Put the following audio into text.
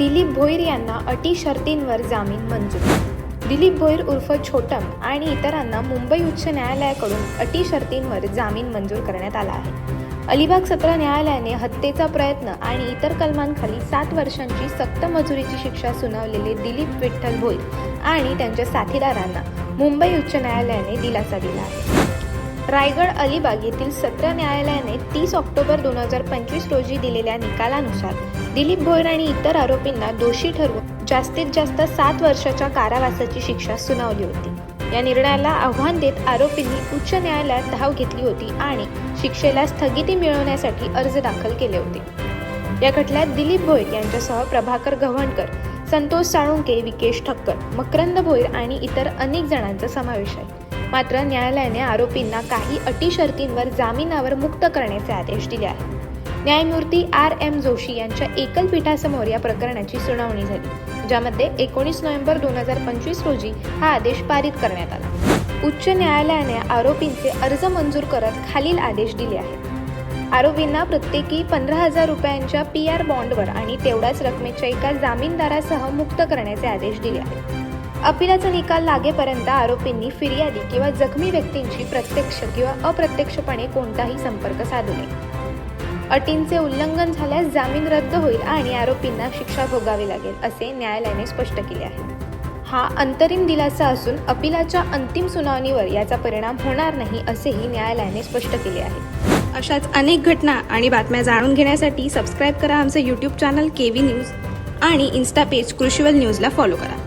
दिलीप भोईर यांना अटी शर्तींवर जामीन मंजूर. दिलीप भोईर उर्फ छोटम आणि इतरांना मुंबई उच्च न्यायालयाकडून अटी शर्तींवर जामीन मंजूर करण्यात आला आहे. अलिबाग सत्र न्यायालयाने हत्येचा प्रयत्न आणि इतर कलमांखाली सात वर्षांची सक्त मजुरीची शिक्षा सुनावलेले दिलीप विठ्ठल भोईर आणि त्यांच्या साथीदारांना मुंबई उच्च न्यायालयाने दिलासा दिला आहे. रायगड अलिबाग येथील सत्र न्यायालयाने तीस ऑक्टोबर दोन हजार पंचवीस रोजी दिलेल्या निकालानुसार दिलीप भोयर आणि इतर आरोपींना दोषी ठरवून जास्तीत जास्त सात वर्षाच्या कारावासाची शिक्षा सुनावली होती. या निर्णयाला आव्हान देत आरोपींनी उच्च न्यायालयात धाव घेतली होती आणि शिक्षेला स्थगिती मिळवण्यासाठी अर्ज दाखल केले होते. या खटल्यात दिलीप भोईर यांच्यासह प्रभाकर गव्हाणकर संतोष साळुंके विकेश ठक्कर मकरंद भोईर आणि इतर अनेक जणांचा समावेश आहे. मात्र न्यायालयाने आरोपींना काही अटी शर्तींवर जामिनावर मुक्त करण्याचे आदेश दिले आहेत. न्यायमूर्ती आर एम जोशी यांच्या एकल पीठासमोर या प्रकरणाची सुनावणी झाली ज्यामध्ये एकोणीस नोव्हेंबर दोन हजार पंचवीस रोजी हा आदेश पारित करण्यात आला. उच्च न्यायालयाने आरोपींचे अर्ज मंजूर करत खालील आदेश दिले आहेत. आरोपींना प्रत्येकी पंधरा हजार रुपयांच्या पी आर बॉन्डवर आणि तेवढ्याच रकमेच्या एका जामीनदारासह मुक्त करण्याचे आदेश दिले आहेत. अपिलाचा निकाल लागेपर्यंत आरोपींनी फिर्यादी किंवा जखमी व्यक्तींशी प्रत्यक्ष किंवा अप्रत्यक्षपणे कोणताही संपर्क साधू नये. अटींचे उल्लंघन झाल्यास जामीन रद्द होईल आणि आरोपींना शिक्षा भोगावी लागेल असे न्यायालयाने स्पष्ट केले आहे. हा अंतरिम दिलासा असून अपिलाच्या अंतिम सुनावणीवर याचा परिणाम होणार नाही असेही न्यायालयाने स्पष्ट केले आहे. अशाच अनेक घटना आणि बातम्या जाणून घेण्यासाठी सबस्क्राईब करा आमचं YouTube channel K V news आणि इन्स्टा पेज कृषीवल न्यूजला फॉलो करा.